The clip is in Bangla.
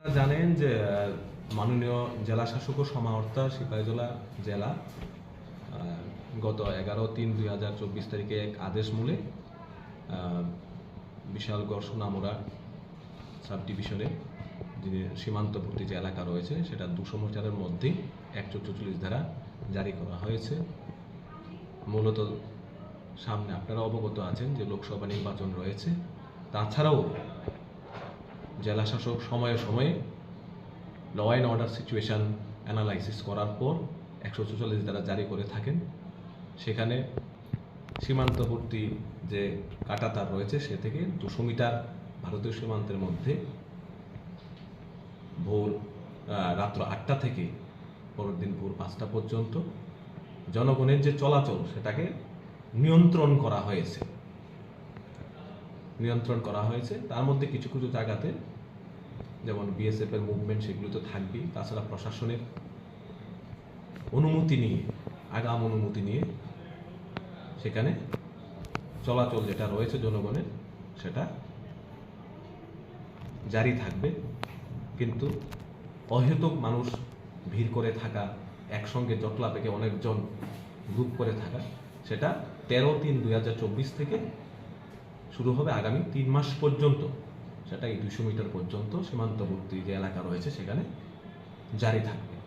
জানেন যে মাননীয় জেলা শাসক ও সমাহর্তা সিপাহীজলা জেলা গত এগারো তিন দুই হাজার চব্বিশ তারিখে এক আদেশ মূলে বিশাল বিশালগড় সোনামুড়া সাব ডিভিশনে যে সীমান্তবর্তী যে এলাকা রয়েছে, সেটা দুশো মিটারের মধ্যেই একশো চল্লিশ ধারা জারি করা হয়েছে। মূলত সামনে আপনারা অবগত আছেন যে লোকসভা নির্বাচন রয়েছে। তাছাড়াও জেলা শাসক সময়ে সময়ে law and order situation analysis করার পর একশো চুয়াল্লিশ দ্বারা জারি করে থাকেন। সেখানে সীমান্তবর্তী যে কাটাতার রয়েছে, সে থেকে দুশো মিটার ভারতীয় সীমান্তের মধ্যে ভোর রাত্র আটটা থেকে পরের দিন ভোর পাঁচটা পর্যন্ত জনগণের যে চলাচল, সেটাকে নিয়ন্ত্রণ করা হয়েছে। নিয়ন্ত্রণ করা হয়েছে। তার মধ্যে কিছু কিছু জায়গাতে যেমন বিএসএফ এর মুভমেন্ট সেগুলো তো থাকবেই। তাছাড়া প্রশাসনের অনুমতি নিয়ে, আগাম অনুমতি নিয়ে সেখানে চলাচল যেটা রয়েছে জনগণের, সেটা জারি থাকবে। কিন্তু অহেতুক মানুষ ভিড় করে থাকা, একসঙ্গে জটলা থেকে অনেকজন গ্রুপ করে থাকা, সেটা তেরো তিন দুই থেকে শুরু হবে আগামী তিন মাস পর্যন্ত। সেটা এই দুশো মিটার পর্যন্ত সীমান্তবর্তী যে এলাকা রয়েছে সেখানে জারি থাকবে।